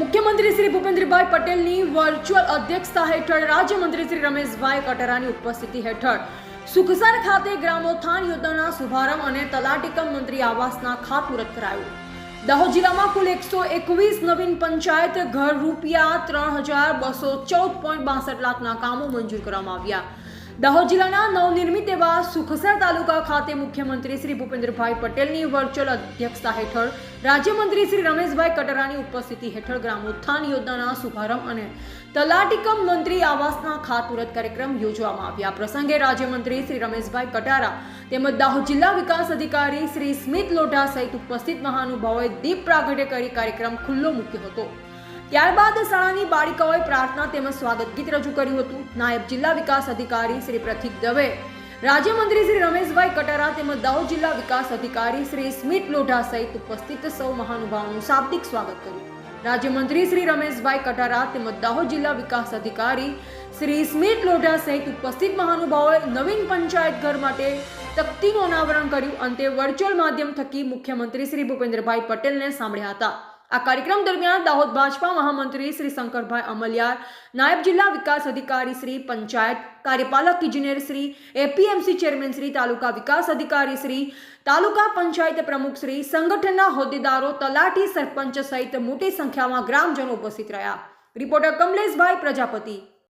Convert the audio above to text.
મુખ્યમંત્રી શ્રી ભૂપેન્દ્રભાઈ પટેલની વર્ચ્યુઅલ અધ્યક્ષતા હેઠળ રાજ્યમંત્રી શ્રી રમેશભાઈ કટરાની ઉપસ્થિતિ હેઠળ. સુખસર ખાતે ગ્રામોત્થાન યોજનાના શુભારંભ અને તલાટીકમ મંત્રી આવાસના ખાતમુહૂર્ત કરાયું. દાહોદ જિલ્લામાં કુલ એકસો એકવીસ નવીન પંચાયત ઘર રૂપિયા ત્રણ હજાર બસો ચૌદ પોઈન્ટ બાસઠ લાખના કામો મંજૂર કરવામાં આવ્યા. દાહોદ જિલ્લાના નવનિર્મિત એવા સુખસર તાલુકા ખાતે મુખ્યમંત્રી શ્રી ભૂપેન્દ્રભાઈ પટેલની વર્ચ્યુઅલ અધ્યક્ષતા હેઠળ રાજ્યમંત્રી શ્રી રમેશભાઈ કટરાની ઉપસ્થિતિ હેઠળ ગ્રામોત્થાન યોજનાના શુભારંભ અને તલાટીકમ મંત્રી આવાસના ખાતમુહૂર્ત કાર્યક્રમ યોજવામાં આવ્યા. પ્રસંગે રાજ્યમંત્રી શ્રી રમેશભાઈ કટારા તેમજ દાહોદ જિલ્લા વિકાસ અધિકારી શ્રી સ્મિત લોઢા સહિત ઉપસ્થિત મહાનુભાવોએ દીપ પ્રાગટ્ય કરી કાર્યક્રમ ખુલ્લો મૂક્યો હતો. ત્યારબાદ શાળાની બાળિકાઓએ પ્રાર્થના તેમજ સ્વાગત ગીત રજૂ કર્યું હતું. નાયબ જિલ્લા વિકાસ અધિકારી શ્રી પ્રતિક દવે રાજ્યમંત્રી શ્રી રમેશભાઈ કટારા તેમજ દાહોદ જિલ્લા વિકાસ અધિકારી શ્રી સ્મિત લોઢા સહિત ઉપસ્થિત સૌ મહાનુભાવોનું શાબ્દિક સ્વાગત કર્યું. રાજ્યમંત્રી શ્રી રમેશભાઈ કટારા તેમજ દાહોદ જિલ્લા વિકાસ અધિકારી શ્રી સ્મિત લોઢા સહિત ઉપસ્થિત મહાનુભાવોએ નવીન પંચાયત ઘર માટે તકતીનું અનાવરણ કર્યું. અંતે વર્ચ્યુઅલ માધ્યમ થકી મુખ્યમંત્રી શ્રી ભૂપેન્દ્રભાઈ પટેલને સાંભળ્યા હતા. આ કાર્યક્રમ દરમિયાન દાહોદ ભાજપા મહામંત્રી શ્રી શંકરભાઈ અમલિયાર, નાયબ જિલ્લા વિકાસ અધિકારી શ્રી પંચાયત કાર્યપાલક ઇજનેર શ્રી એપીએમસી ચેરમેન શ્રી તાલુકા વિકાસ અધિકારી શ્રી તાલુકા પંચાયત પ્રમુખ શ્રી સંગઠનના હોદ્દેદારો, તલાટી સરપંચ સહિત મોટી સંખ્યામાં ગ્રામજનો ઉપસ્થિત રહ્યા. રિપોર્ટર કમલેશભાઈ પ્રજાપતિ.